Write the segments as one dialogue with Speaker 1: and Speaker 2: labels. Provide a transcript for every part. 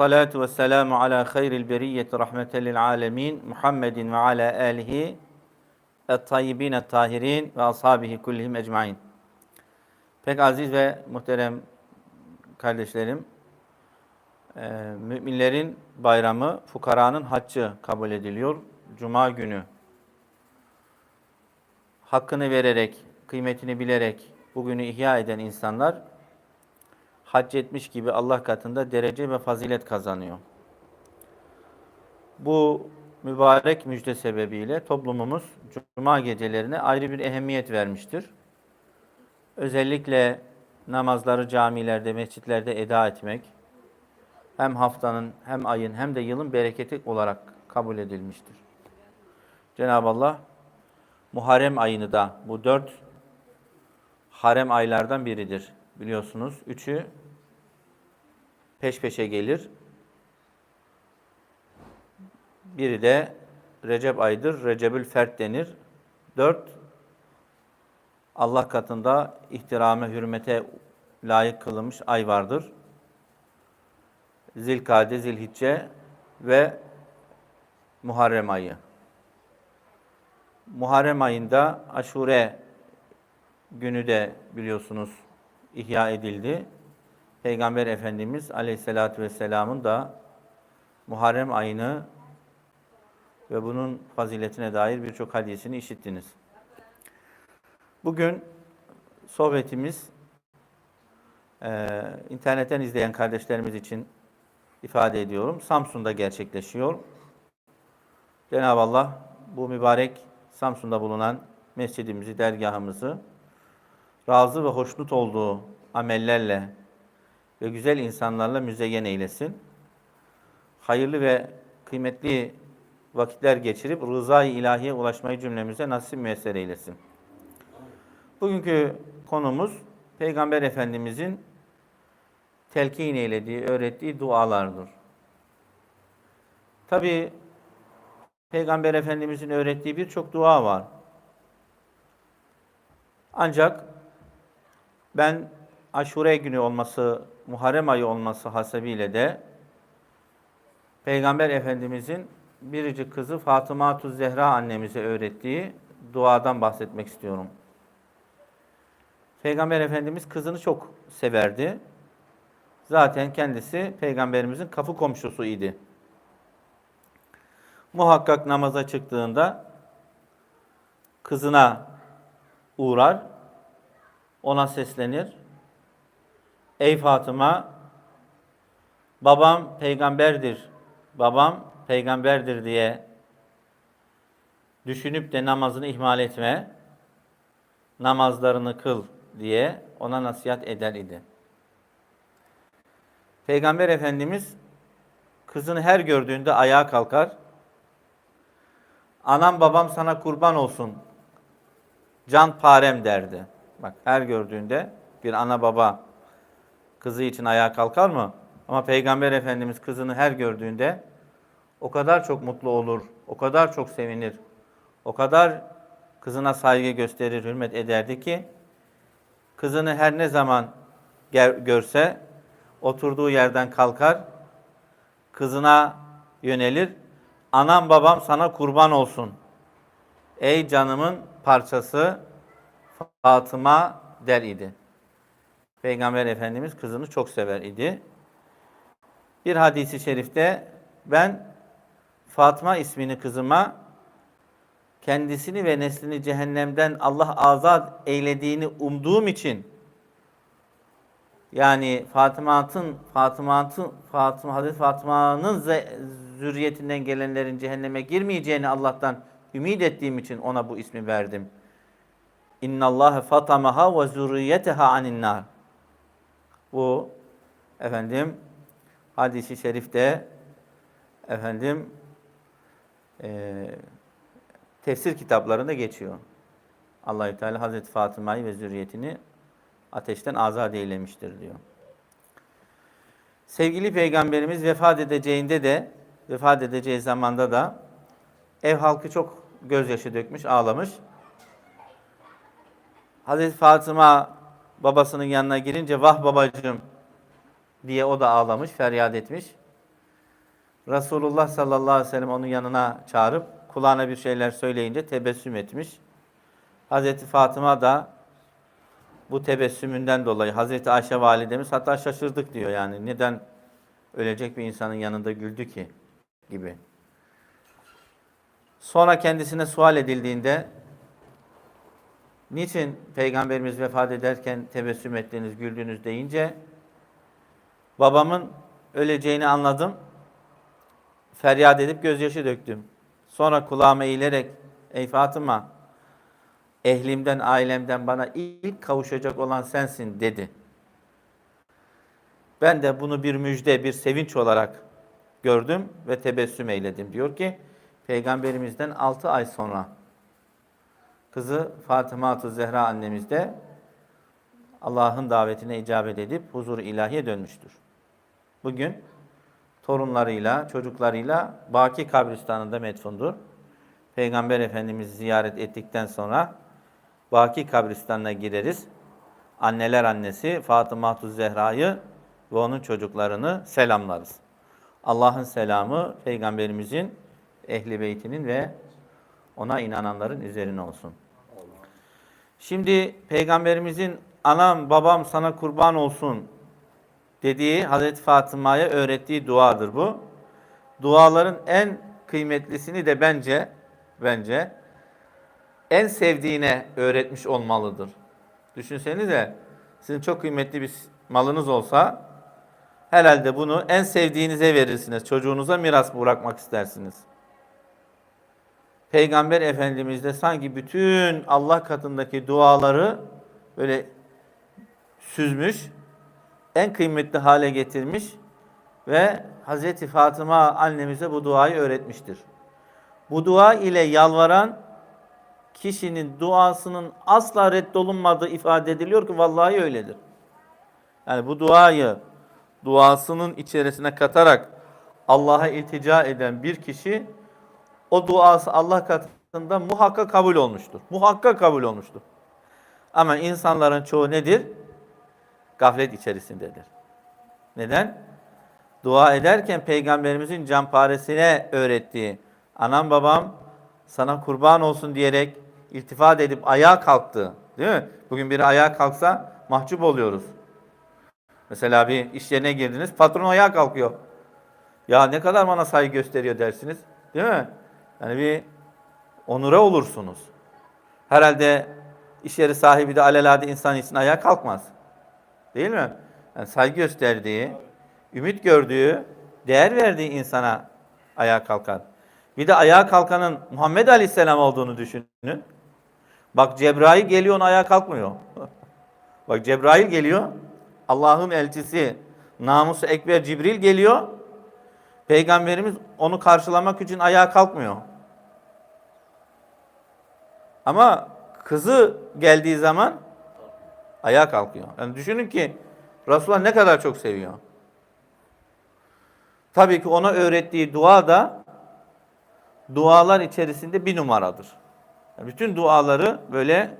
Speaker 1: salatu ve selamu ala hayril beriyyeti rahmeten lil alemin Muhammedin ve ala alihi et-tayyibin et-tahirin ve ashabihi kullihim ecmain. Pek aziz ve muhterem kardeşlerim, e, müminlerin bayramı, fukaranın haccı kabul ediliyor. Cuma günü hakkını vererek, kıymetini bilerek bugünü ihya eden insanlar hac etmiş gibi Allah katında derece ve fazilet kazanıyor. Bu mübarek müjde sebebiyle toplumumuz cuma gecelerine ayrı bir ehemmiyet vermiştir. Özellikle namazları camilerde, mescitlerde eda etmek hem haftanın, hem ayın, hem de yılın bereketi olarak kabul edilmiştir. Cenab-ı Allah Muharrem ayını da bu dört harem aylardan biridir. Biliyorsunuz üçü peş peşe gelir. Biri de Recep ayıdır. Recebül Fert denir. Dört, Allah katında ihtirame, hürmete layık kılınmış ay vardır. Zilkade, Zilhicce ve Muharrem ayı. Muharrem ayında Aşure günü de biliyorsunuz ihya edildi. Peygamber Efendimiz Aleyhisselatü Vesselam'ın da Muharrem ayını ve bunun faziletine dair birçok hadisini işittiniz. Bugün sohbetimiz e, internetten izleyen kardeşlerimiz için ifade ediyorum. Samsun'da gerçekleşiyor. Cenab-ı Allah bu mübarek Samsun'da bulunan mescidimizi, dergahımızı razı ve hoşnut olduğu amellerle ve güzel insanlarla müzeyyen eylesin. Hayırlı ve kıymetli vakitler geçirip rızayı ilahiye ulaşmayı cümlemize nasip müyesser eylesin. Bugünkü konumuz Peygamber Efendimizin telkin eylediği, öğrettiği dualardır. Tabi Peygamber Efendimizin öğrettiği birçok dua var. Ancak ben Aşure günü olması, Muharrem ayı olması hasebiyle de Peygamber Efendimizin biricik kızı Fatıma Tuz Zehra annemize öğrettiği duadan bahsetmek istiyorum. Peygamber Efendimiz kızını çok severdi. Zaten kendisi Peygamberimizin kapı komşusu idi. Muhakkak namaza çıktığında kızına uğrar, ona seslenir. Ey Fatıma, babam peygamberdir, babam peygamberdir diye düşünüp de namazını ihmal etme, namazlarını kıl diye ona nasihat eder idi. Peygamber Efendimiz kızını her gördüğünde ayağa kalkar. Anam babam sana kurban olsun. Can parem derdi. Bak her gördüğünde bir ana baba kızı için ayağa kalkar mı? Ama Peygamber Efendimiz kızını her gördüğünde o kadar çok mutlu olur, o kadar çok sevinir, o kadar kızına saygı gösterir, hürmet ederdi ki kızını her ne zaman görse oturduğu yerden kalkar, kızına yönelir. Anam babam sana kurban olsun. Ey canımın parçası Fatıma der idi. Peygamber Efendimiz kızını çok sever idi. Bir hadisi şerifte ben Fatma ismini kızıma kendisini ve neslini cehennemden Allah azat eylediğini umduğum için yani Fatıma'nın Fatıma'nın Fatıma Hazreti Fatıma'nın zürriyetinden gelenlerin cehenneme girmeyeceğini Allah'tan ümit ettiğim için ona bu ismi verdim. İnna Allah fatamaha ve zurriyeteha anin nar. Bu efendim hadisi şerifte efendim e, tefsir kitaplarında geçiyor. Allahü Teala Hazreti Fatıma'yı ve zürriyetini ateşten azat eylemiştir diyor. Sevgili Peygamberimiz vefat edeceğinde de, vefat edeceği zamanda da ev halkı çok gözyaşı dökmüş, ağlamış. Hazreti Fatıma babasının yanına girince vah babacığım diye o da ağlamış, feryat etmiş. Resulullah sallallahu aleyhi ve sellem onun yanına çağırıp kulağına bir şeyler söyleyince tebessüm etmiş. Hazreti Fatıma da bu tebessümünden dolayı Hazreti Ayşe validemiz hatta şaşırdık diyor yani. Neden ölecek bir insanın yanında güldü ki gibi. Sonra kendisine sual edildiğinde niçin peygamberimiz vefat ederken tebessüm ettiniz, güldünüz deyince babamın öleceğini anladım. Feryat edip gözyaşı döktüm. Sonra kulağıma eğilerek ey Fatıma ehlimden, ailemden bana ilk kavuşacak olan sensin dedi. Ben de bunu bir müjde, bir sevinç olarak gördüm ve tebessüm eyledim. Diyor ki Peygamberimizden 6 ay sonra kızı Fatıma Zehra annemiz de Allah'ın davetine icabet edip huzur-u ilahiye dönmüştür. Bugün torunlarıyla, çocuklarıyla Baki kabristanında metfundur. Peygamber Efendimiz ziyaret ettikten sonra Baki kabristanına gireriz. Anneler annesi Fatıma Zehra'yı ve onun çocuklarını selamlarız. Allah'ın selamı Peygamberimizin, ehli beytinin ve ona inananların üzerine olsun. Şimdi Peygamberimizin anam babam sana kurban olsun dediği Hazreti Fatıma'ya öğrettiği duadır bu. Duaların en kıymetlisini de bence bence en sevdiğine öğretmiş olmalıdır. Düşünsenize sizin çok kıymetli bir malınız olsa herhalde bunu en sevdiğinize verirsiniz. Çocuğunuza miras bırakmak istersiniz. Peygamber Efendimiz de sanki bütün Allah katındaki duaları böyle süzmüş, en kıymetli hale getirmiş ve Hazreti Fatıma annemize bu duayı öğretmiştir. Bu dua ile yalvaran kişinin duasının asla reddolunmadığı ifade ediliyor ki vallahi öyledir. Yani bu duayı duasının içerisine katarak Allah'a iltica eden bir kişi o duası Allah katında muhakkak kabul olmuştur. Muhakkak kabul olmuştur. Ama insanların çoğu nedir? Gaflet içerisindedir. Neden? Dua ederken Peygamberimizin canparesine öğrettiği, anam babam sana kurban olsun diyerek iltifat edip ayağa kalktı. Değil mi? Bugün biri ayağa kalksa mahcup oluyoruz. Mesela bir iş yerine girdiniz, patron ayağa kalkıyor. Ya ne kadar bana saygı gösteriyor dersiniz. Değil mi? Yani bir onura olursunuz. Herhalde iş yeri sahibi de alelade insan için ayağa kalkmaz. Değil mi? Yani saygı gösterdiği, ümit gördüğü, değer verdiği insana ayağa kalkar. Bir de ayağa kalkanın Muhammed Aleyhisselam olduğunu düşünün. Bak Cebrail geliyor ona ayağa kalkmıyor. Bak Cebrail geliyor. Allah'ın elçisi namusu ekber Cibril geliyor. Peygamberimiz onu karşılamak için ayağa kalkmıyor. Ama kızı geldiği zaman ayağa kalkıyor. Yani düşünün ki Resulullah ne kadar çok seviyor. Tabii ki ona öğrettiği dua da dualar içerisinde bir numaradır. Yani bütün duaları böyle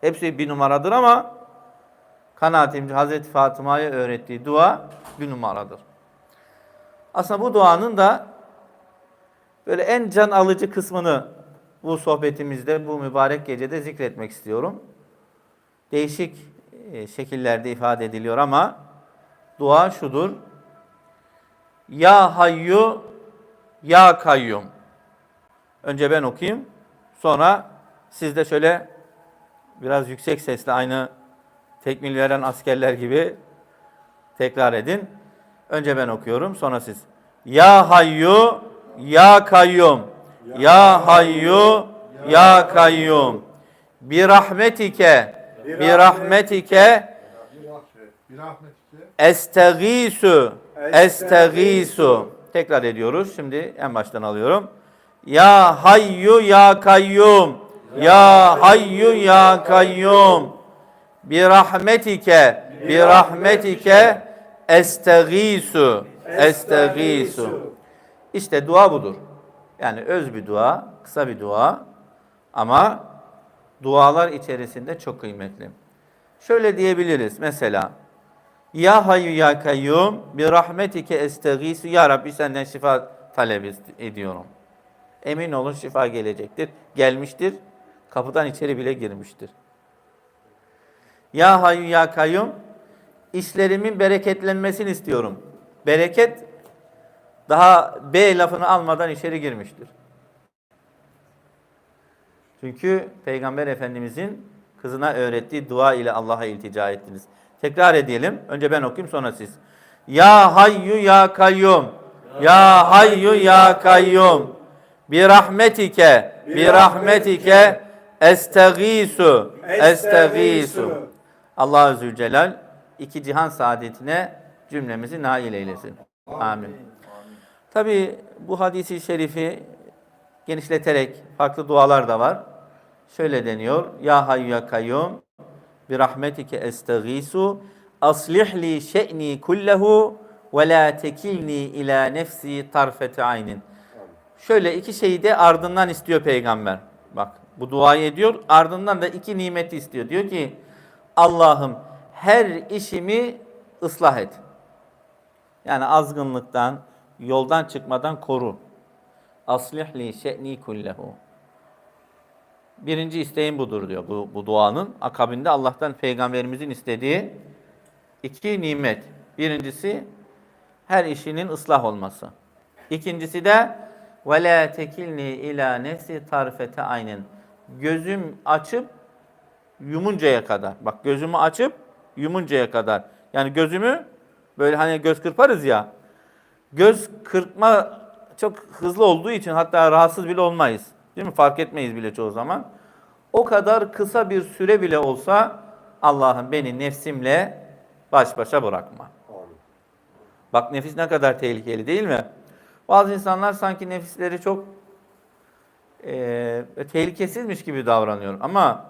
Speaker 1: hepsi bir numaradır ama kanaatimce Hazreti Fatıma'ya öğrettiği dua bir numaradır. Aslında bu duanın da böyle en can alıcı kısmını bu sohbetimizde, bu mübarek gecede zikretmek istiyorum. Değişik e, şekillerde ifade ediliyor ama dua şudur. Ya hayyu ya kayyum. Önce ben okuyayım. Sonra siz de şöyle biraz yüksek sesle aynı tekmil veren askerler gibi tekrar edin. Önce ben okuyorum, sonra siz. Ya hayyu ya kayyum. Ya hayyu ya kayyum. Bir rahmetike bir rahmetike estegisu estegisu. Tekrar ediyoruz. Şimdi en baştan alıyorum. Ya hayyu ya kayyum. Ya hayyu ya kayyum. Bir rahmetike bir rahmetike estegisu estegisu. İşte dua budur. Yani öz bir dua, kısa bir dua ama dualar içerisinde çok kıymetli. Şöyle diyebiliriz mesela. Ya hayyu ya kayyum bi rahmetike estegisu. Ya Rabbi senden şifa talep ediyorum. Emin olun şifa gelecektir. Gelmiştir. Kapıdan içeri bile girmiştir. Ya hayyu ya kayyum işlerimin bereketlenmesini istiyorum. Bereket daha B lafını almadan içeri girmiştir. Çünkü Peygamber Efendimizin kızına öğrettiği dua ile Allah'a iltica ettiniz. Tekrar edelim. Önce ben okuyayım sonra siz. Ya hayyu ya kayyum. Ya hayyu ya kayyum. Bi rahmetike. Bi rahmetike. Estegisu. Estegisu. Allah Zülcelal iki cihan saadetine cümlemizi nail eylesin. Amin. Tabi bu hadisi şerifi genişleterek farklı dualar da var. Şöyle deniyor. Ya hayyu ya kayyum bi rahmetike estegisu aslih li şe'ni kullehu ve la tekilni ila nefsi tarfete aynin. Şöyle iki şeyi de ardından istiyor peygamber. Bak bu duayı ediyor. Ardından da iki nimeti istiyor. Diyor ki Allah'ım her işimi ıslah et. Yani azgınlıktan, yoldan çıkmadan koru. Aslih li şe'ni kullehu. Birinci isteğim budur diyor bu, bu duanın. Akabinde Allah'tan peygamberimizin istediği iki nimet. Birincisi her işinin ıslah olması. İkincisi de ve la tekilni ila nefsi tarfete aynen. Gözüm açıp yumuncaya kadar. Bak gözümü açıp yumuncaya kadar. Yani gözümü böyle hani göz kırparız ya. Göz kırpma çok hızlı olduğu için hatta rahatsız bile olmayız. Değil mi? Fark etmeyiz bile çoğu zaman. O kadar kısa bir süre bile olsa Allah'ım beni nefsimle baş başa bırakma. Bak nefis ne kadar tehlikeli değil mi? Bazı insanlar sanki nefisleri çok e, tehlikesizmiş gibi davranıyor. Ama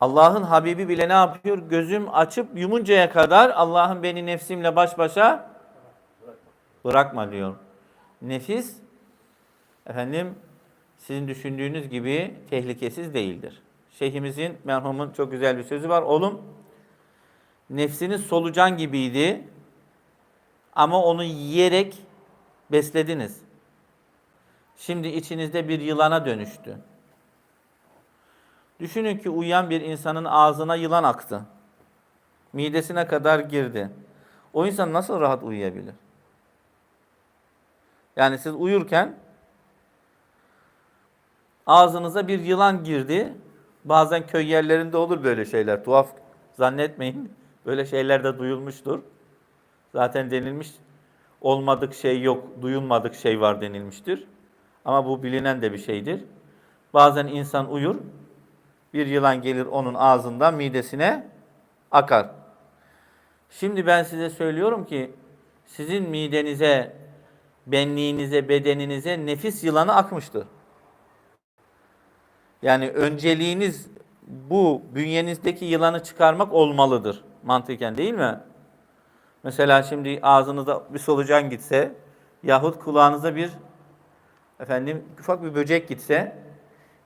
Speaker 1: Allah'ın Habibi bile ne yapıyor? Gözüm açıp yumuncaya kadar Allah'ım beni nefsimle baş başa bırakma diyor. Nefis efendim sizin düşündüğünüz gibi tehlikesiz değildir. Şeyhimizin merhumun çok güzel bir sözü var. Oğlum nefsiniz solucan gibiydi ama onu yiyerek beslediniz. Şimdi içinizde bir yılana dönüştü. Düşünün ki uyuyan bir insanın ağzına yılan aktı. Midesine kadar girdi. O insan nasıl rahat uyuyabilir? Yani siz uyurken ağzınıza bir yılan girdi. Bazen köy yerlerinde olur böyle şeyler. Tuhaf zannetmeyin. Böyle şeyler de duyulmuştur. Zaten denilmiş olmadık şey yok, duyulmadık şey var denilmiştir. Ama bu bilinen de bir şeydir. Bazen insan uyur, bir yılan gelir onun ağzından midesine akar. Şimdi ben size söylüyorum ki sizin midenize, benliğinize, bedeninize nefis yılanı akmıştır. Yani önceliğiniz bu bünyenizdeki yılanı çıkarmak olmalıdır mantıken değil mi? Mesela şimdi ağzınıza bir solucan gitse yahut kulağınıza bir efendim ufak bir böcek gitse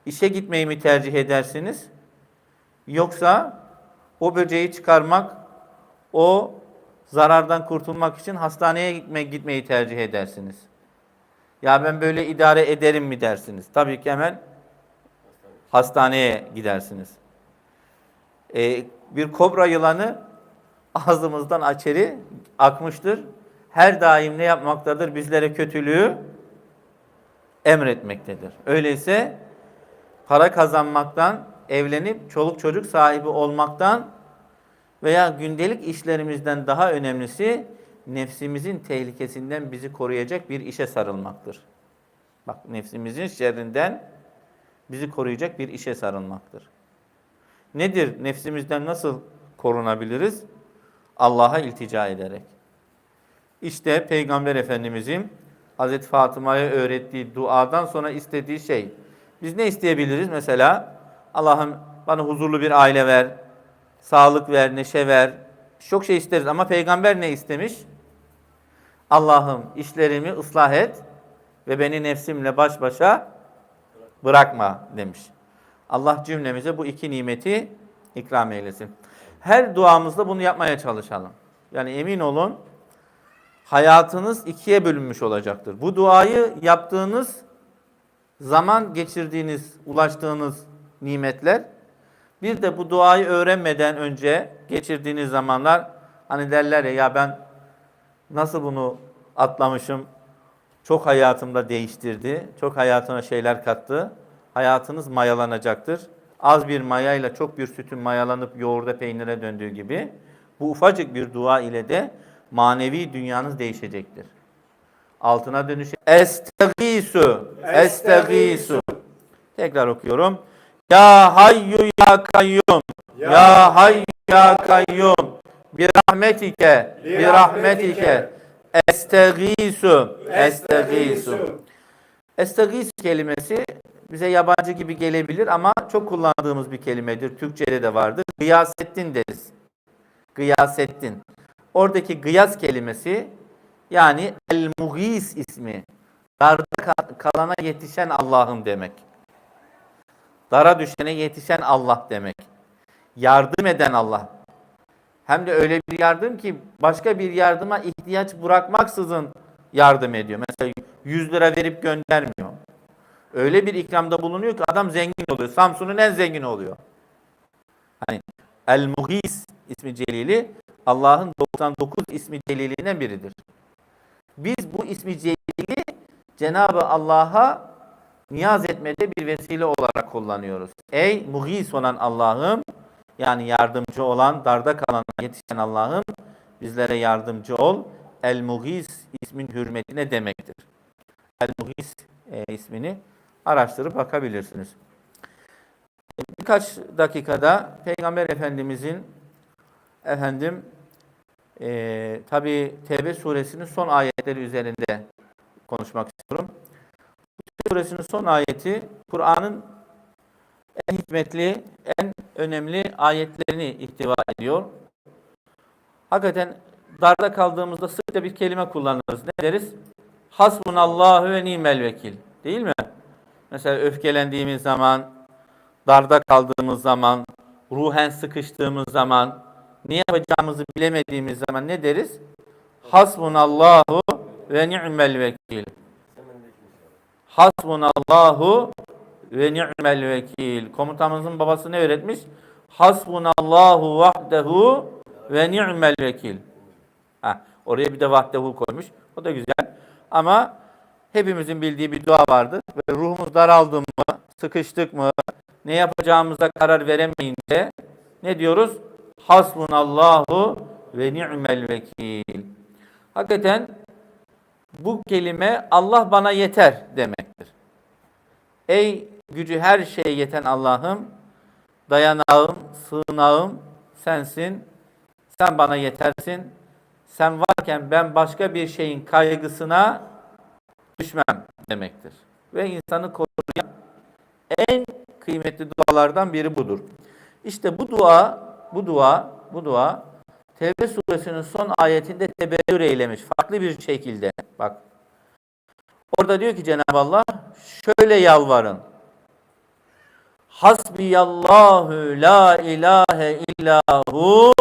Speaker 1: işe gitmeyi mi tercih edersiniz? Yoksa o böceği çıkarmak, o zarardan kurtulmak için hastaneye gitme, gitmeyi tercih edersiniz. Ya ben böyle idare ederim mi dersiniz? Tabii ki hemen hastaneye gidersiniz. Ee, bir kobra yılanı ağzımızdan içeri akmıştır. Her daim ne yapmaktadır? Bizlere kötülüğü emretmektedir. Öyleyse para kazanmaktan, evlenip çoluk çocuk sahibi olmaktan veya gündelik işlerimizden daha önemlisi nefsimizin tehlikesinden bizi koruyacak bir işe sarılmaktır. Bak nefsimizin şerrinden bizi koruyacak bir işe sarılmaktır. Nedir? Nefsimizden nasıl korunabiliriz? Allah'a iltica ederek. İşte Peygamber Efendimizin Hazreti Fatıma'ya öğrettiği duadan sonra istediği şey. Biz ne isteyebiliriz mesela? Allah'ım bana huzurlu bir aile ver, sağlık ver, neşe ver. Çok şey isteriz ama peygamber ne istemiş? Allah'ım işlerimi ıslah et ve beni nefsimle baş başa bırakma demiş. Allah cümlemize bu iki nimeti ikram eylesin. Her duamızda bunu yapmaya çalışalım. Yani emin olun hayatınız ikiye bölünmüş olacaktır. Bu duayı yaptığınız zaman geçirdiğiniz, ulaştığınız nimetler bir de bu duayı öğrenmeden önce geçirdiğiniz zamanlar hani derler ya ya ben nasıl bunu atlamışım çok hayatımda değiştirdi. Çok hayatıma şeyler kattı. Hayatınız mayalanacaktır. Az bir mayayla çok bir sütün mayalanıp yoğurda peynire döndüğü gibi bu ufacık bir dua ile de manevi dünyanız değişecektir. Altına dönüşe Estegisu Estegisu Tekrar okuyorum. Ya hayyu ya kayyum Ya hayyu ya kayyum Bir rahmetike Bir rahmetike Estegisu Estegisu Estegis kelimesi bize yabancı gibi gelebilir ama çok kullandığımız bir kelimedir. Türkçe'de de vardır. Gıyasettin deriz. Gıyasettin. Oradaki gıyas kelimesi yani El-Mughis ismi. Darda ka- kalana yetişen Allah'ım demek. Dara düşene yetişen Allah demek. Yardım eden Allah. Hem de öyle bir yardım ki başka bir yardıma ihtiyaç bırakmaksızın yardım ediyor. Mesela 100 lira verip göndermiyor. Öyle bir ikramda bulunuyor ki adam zengin oluyor. Samsun'un en zengini oluyor. Hani El-Mughis ismi celili Allah'ın 99 ismi celiliğinden biridir. Biz bu ismi celili Cenab-ı Allah'a niyaz etmede bir vesile olarak kullanıyoruz. Ey muhis olan Allah'ım yani yardımcı olan, darda kalana yetişen Allah'ım bizlere yardımcı ol. El-Mughis ismin hürmetine demektir. El-Mughis e, ismini araştırıp bakabilirsiniz. Birkaç dakikada Peygamber Efendimizin efendim e, tabi Tevbe suresinin son ayetleri üzerinde konuşmak istiyorum. Suresinin son ayeti Kur'an'ın en hikmetli, en önemli ayetlerini ihtiva ediyor. Hakikaten darda kaldığımızda sıkça bir kelime kullanırız. Ne deriz? Hasbunallahu ve nimel vekil. Değil mi? Mesela öfkelendiğimiz zaman, darda kaldığımız zaman, ruhen sıkıştığımız zaman, ne yapacağımızı bilemediğimiz zaman ne deriz? Hasbunallahu ve ni'mel vekil. Hasbunallahu ve ni'mel vekil. Komutanımızın babası ne öğretmiş? Hasbunallahu vahdehu ve ni'mel vekil. Ha, oraya bir de vahdehu koymuş. O da güzel. Ama hepimizin bildiği bir dua vardır. Ve ruhumuz daraldı mı, sıkıştık mı, ne yapacağımıza karar veremeyince ne diyoruz? Hasbunallahu ve ni'mel vekil. Hakikaten bu kelime Allah bana yeter demektir. Ey gücü her şeye yeten Allah'ım, dayanağım, sığınağım sensin. Sen bana yetersin. Sen varken ben başka bir şeyin kaygısına düşmem demektir. Ve insanı koruyan en kıymetli dualardan biri budur. İşte bu dua, bu dua, bu dua Tevbe suresinin son ayetinde teberrür eylemiş. Farklı bir şekilde. Bak. Orada diyor ki Cenab-ı Allah şöyle yalvarın. Hasbiyallahu la ilahe illahu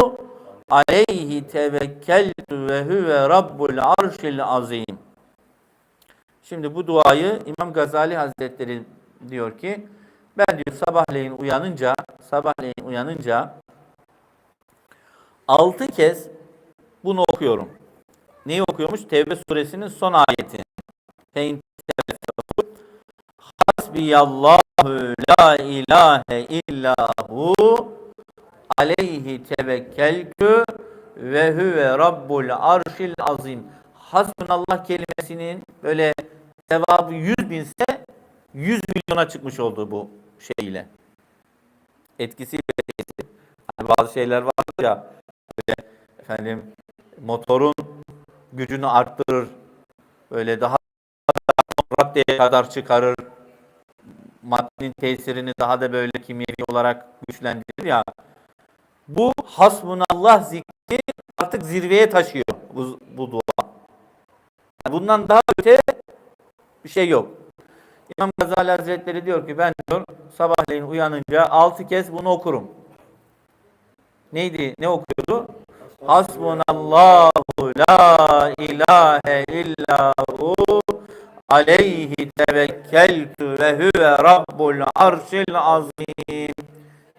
Speaker 1: aleyhi tevekkeltu ve huve rabbul arşil azim. Şimdi bu duayı İmam Gazali Hazretleri diyor ki ben diyor sabahleyin uyanınca sabahleyin uyanınca altı kez bunu okuyorum. Neyi okuyormuş? Tevbe suresinin son ayeti. Hasbiyallahu la ilahe illahu aleyhi tevekkelkü ve huve rabbul arşil azim. Hasbunallah kelimesinin böyle sevabı 100 binse 100 milyona çıkmış oldu bu şeyle. Etkisi etkisi. Hani bazı şeyler vardır ya böyle efendim motorun gücünü arttırır. Böyle daha raddeye kadar çıkarır. Maddenin tesirini daha da böyle kimyevi olarak güçlendirir ya. Bu hasbunallah zikri artık zirveye taşıyor bu, bu dua. Bundan daha öte bir şey yok. İmam Gazali Hazretleri diyor ki ben diyor sabahleyin uyanınca altı kez bunu okurum. Neydi? Ne okuyordu? Hasbunallahu la ilahe illa hu aleyhi tevekkeltu ve huve rabbul arşil azim.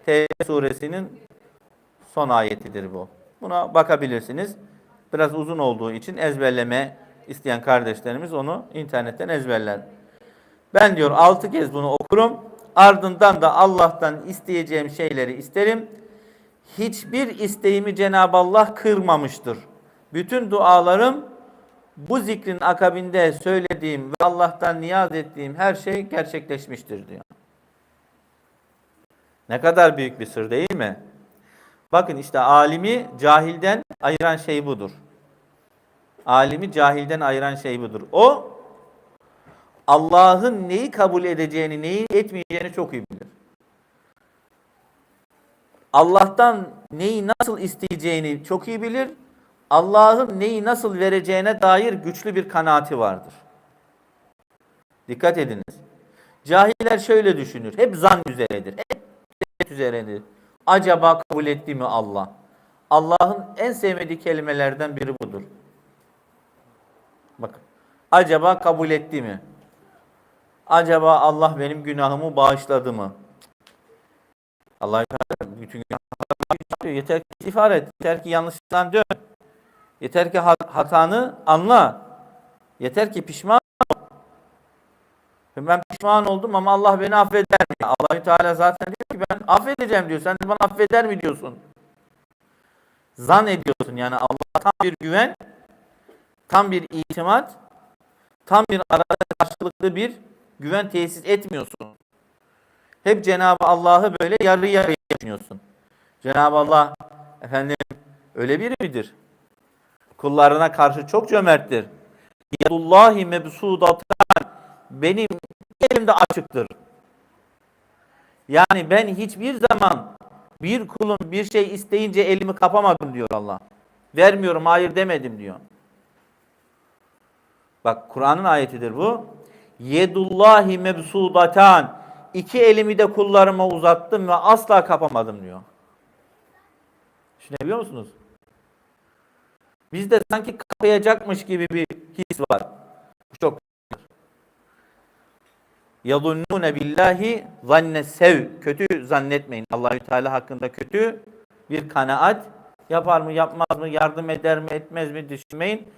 Speaker 1: Tevbe suresinin son ayetidir bu. Buna bakabilirsiniz. Biraz uzun olduğu için ezberleme isteyen kardeşlerimiz onu internetten ezberler. Ben diyor altı kez bunu okurum. Ardından da Allah'tan isteyeceğim şeyleri isterim. Hiçbir isteğimi Cenab-ı Allah kırmamıştır. Bütün dualarım bu zikrin akabinde söylediğim ve Allah'tan niyaz ettiğim her şey gerçekleşmiştir diyor. Ne kadar büyük bir sır değil mi? Bakın işte alimi cahilden ayıran şey budur. Alimi cahilden ayıran şey budur. O Allah'ın neyi kabul edeceğini, neyi etmeyeceğini çok iyi bilir. Allah'tan neyi nasıl isteyeceğini çok iyi bilir. Allah'ın neyi nasıl vereceğine dair güçlü bir kanaati vardır. Dikkat ediniz. Cahiller şöyle düşünür. Hep zan üzeredir. Hep üzeredir. Acaba kabul etti mi Allah? Allah'ın en sevmediği kelimelerden biri budur. Bakın. Acaba kabul etti mi? Acaba Allah benim günahımı bağışladı mı? Allah bütün günahları. Yeter ki istiğfar et. Yeter ki yanlışlıktan dön. Yeter ki hat- hatanı anla. Yeter ki pişman ol. Ben pişman oldum ama Allah beni affeder mi? Allahü Teala zaten diyor ki ben affedeceğim diyor. Sen de bana affeder mi diyorsun? Zan ediyorsun yani Allah'a tam bir güven, tam bir itimat, tam bir arada karşılıklı bir güven tesis etmiyorsun. Hep Cenab-ı Allah'ı böyle yarı yarıya düşünüyorsun. Cenab-ı Allah efendim öyle biri midir? Kullarına karşı çok cömerttir. Yadullahi mebsudatan benim elimde açıktır. Yani ben hiçbir zaman bir kulun bir şey isteyince elimi kapamadım diyor Allah. Vermiyorum hayır demedim diyor. Bak Kur'an'ın ayetidir bu. Yedullahi mebsudatan iki elimi de kullarıma uzattım ve asla kapamadım diyor. Düşünebiliyor musunuz? Bizde sanki kapayacakmış gibi bir his var. Bu çok yazunnune billahi zanne sev. Kötü zannetmeyin. Allahü Teala hakkında kötü bir kanaat yapar mı, yapmaz mı, yardım eder mi, etmez mi düşünmeyin.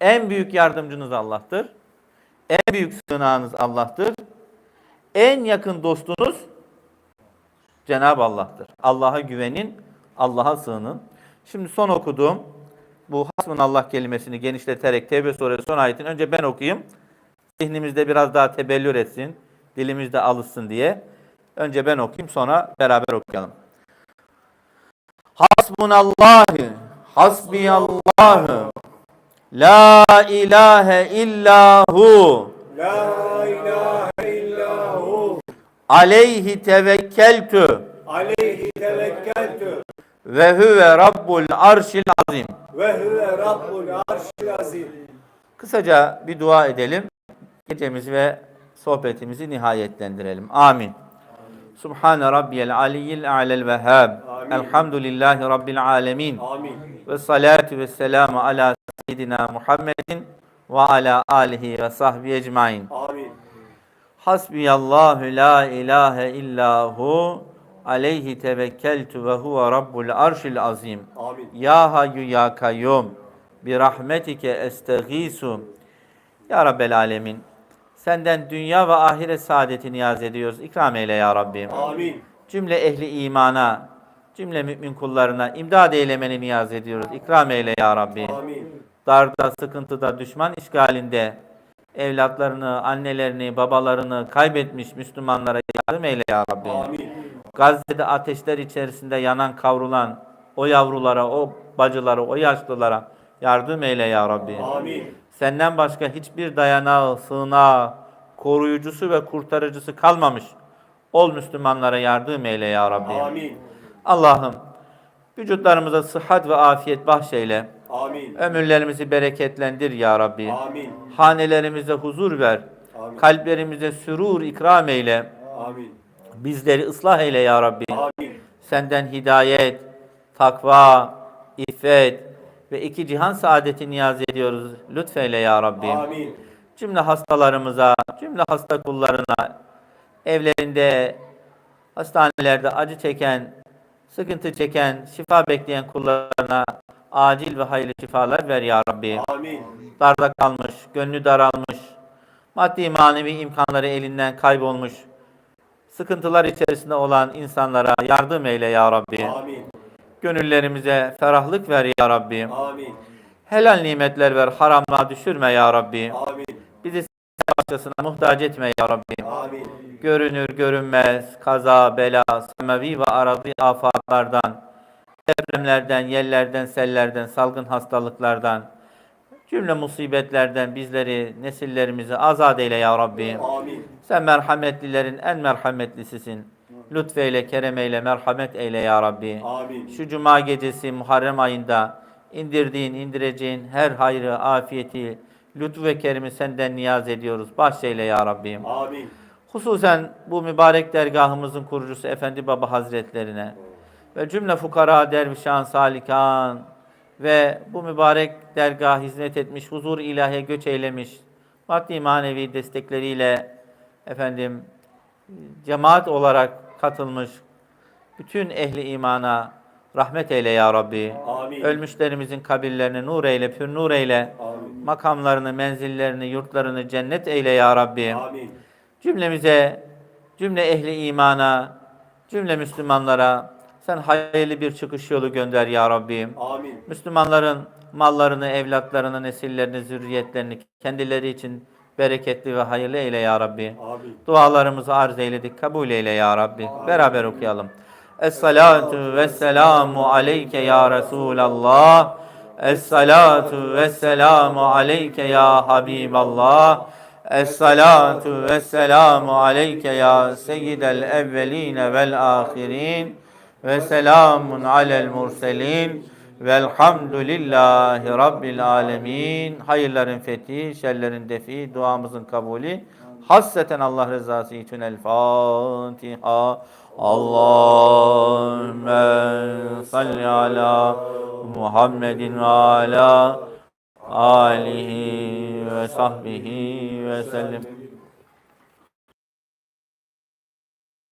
Speaker 1: En büyük yardımcınız Allah'tır. En büyük sığınağınız Allah'tır. En yakın dostunuz Cenab-ı Allah'tır. Allah'a güvenin, Allah'a sığının. Şimdi son okuduğum bu hasbunallah kelimesini genişleterek Tevbe suresi son ayetin önce ben okuyayım. Zihnimizde biraz daha tebellür etsin, dilimizde alışsın diye. Önce ben okuyayım sonra beraber okuyalım. Hasbunallahu, hasbiyallahu, la ilahe illahu,
Speaker 2: La
Speaker 1: aleyhi tevekkeltü
Speaker 2: aleyhi tevekkeltü
Speaker 1: ve huve rabbul arşil azim.
Speaker 2: ve huve rabbul arşil azim.
Speaker 1: Kısaca bir dua edelim. Gecemizi ve sohbetimizi nihayetlendirelim. Amin. Subhane rabbiyel aliyyil a'lel vehhab. Elhamdülillahi rabbil alemin.
Speaker 2: Amin.
Speaker 1: Ve salatu ve selamu ala seyyidina Muhammedin ve ala alihi ve sahbihi ecmain.
Speaker 2: Amin.
Speaker 1: Hasbiyallahu la ilahe illahu aleyhi tevekkeltu ve huve rabbul arşil azim.
Speaker 2: Amin.
Speaker 1: Ya hayyu ya kayyum bi rahmetike estegisu. Ya Rabbel alemin. Senden dünya ve ahiret saadeti niyaz ediyoruz. İkram eyle ya Rabbim.
Speaker 2: Amin.
Speaker 1: Cümle ehli imana, cümle mümin kullarına imdad eylemeni niyaz ediyoruz. İkram eyle ya Rabbi.
Speaker 2: Amin.
Speaker 1: Darda, sıkıntıda, düşman işgalinde evlatlarını, annelerini, babalarını kaybetmiş Müslümanlara yardım eyle ya Rabbi.
Speaker 2: Amin.
Speaker 1: Gazze'de ateşler içerisinde yanan, kavrulan o yavrulara, o bacılara, o yaşlılara yardım eyle ya Rabbi.
Speaker 2: Amin.
Speaker 1: Senden başka hiçbir dayanağı, sığınağı, koruyucusu ve kurtarıcısı kalmamış. Ol Müslümanlara yardım eyle ya Rabbi.
Speaker 2: Amin.
Speaker 1: Allah'ım vücutlarımıza sıhhat ve afiyet bahşeyle.
Speaker 2: Amin.
Speaker 1: Ömürlerimizi bereketlendir ya Rabbi.
Speaker 2: Amin.
Speaker 1: Hanelerimize huzur ver.
Speaker 2: Amin.
Speaker 1: Kalplerimize sürur ikram eyle.
Speaker 2: Amin.
Speaker 1: Bizleri ıslah eyle ya Rabbi.
Speaker 2: Amin.
Speaker 1: Senden hidayet, takva, iffet ve iki cihan saadeti niyaz ediyoruz. Lütfeyle ya Rabbi.
Speaker 2: Amin.
Speaker 1: Cümle hastalarımıza, cümle hasta kullarına, evlerinde, hastanelerde acı çeken, sıkıntı çeken, şifa bekleyen kullarına acil ve hayırlı şifalar ver ya Rabbi.
Speaker 2: Amin.
Speaker 1: Darda kalmış, gönlü daralmış, maddi manevi imkanları elinden kaybolmuş, sıkıntılar içerisinde olan insanlara yardım eyle ya Rabbi.
Speaker 2: Amin.
Speaker 1: Gönüllerimize ferahlık ver ya Rabbi.
Speaker 2: Amin.
Speaker 1: Helal nimetler ver, haramlığa düşürme ya Rabbi.
Speaker 2: Amin.
Speaker 1: Bizi başkasına muhtaç etme ya Rabbi.
Speaker 2: Amin.
Speaker 1: Görünür görünmez kaza, bela, semevi ve arabi afatlardan, depremlerden, yerlerden, sellerden, salgın hastalıklardan, cümle musibetlerden bizleri, nesillerimizi azat eyle ya Rabbi.
Speaker 2: Amin.
Speaker 1: Sen merhametlilerin en merhametlisisin. Lütfeyle, kerem eyle, merhamet eyle ya Rabbi.
Speaker 2: Amin.
Speaker 1: Şu cuma gecesi Muharrem ayında indirdiğin, indireceğin her hayrı, afiyeti, lütfu ve kerimi senden niyaz ediyoruz. Bahşeyle ya Rabbi.
Speaker 2: Amin.
Speaker 1: Hususen bu mübarek dergahımızın kurucusu Efendi Baba Hazretlerine ve cümle fukara, dervişan, salikan ve bu mübarek dergah hizmet etmiş, huzur ilahiye göç eylemiş, maddi manevi destekleriyle efendim cemaat olarak katılmış bütün ehli imana rahmet eyle ya Rabbi.
Speaker 2: Amin.
Speaker 1: Ölmüşlerimizin kabirlerini nur eyle, pür nur eyle.
Speaker 2: Amin.
Speaker 1: Makamlarını, menzillerini, yurtlarını cennet eyle ya Rabbi.
Speaker 2: Amin.
Speaker 1: Cümlemize, cümle ehli imana, cümle Müslümanlara sen hayırlı bir çıkış yolu gönder ya Rabbi.
Speaker 2: Amin.
Speaker 1: Müslümanların mallarını, evlatlarını, nesillerini, zürriyetlerini kendileri için bereketli ve hayırlı eyle ya Rabbi.
Speaker 2: Amin.
Speaker 1: Dualarımızı arz eyledik. Kabul eyle ya Rabbi. Beraber okuyalım. Es-salatu ve-selamu aleyke ya Resulallah. Es-salatu ve-selamu aleyke ya Habiballah. Es-salatu ve-selamu aleyke ya seyyidel evveline vel-ahirin. Ve selamun alel murselin. Velhamdülillahi Rabbil alemin. Hayırların fethi, şerlerin defi, duamızın kabulü. Hasseten Allah rızası için El Fatiha. Allahümme salli ala Muhammedin ve ala alihi ve sahbihi ve sellem.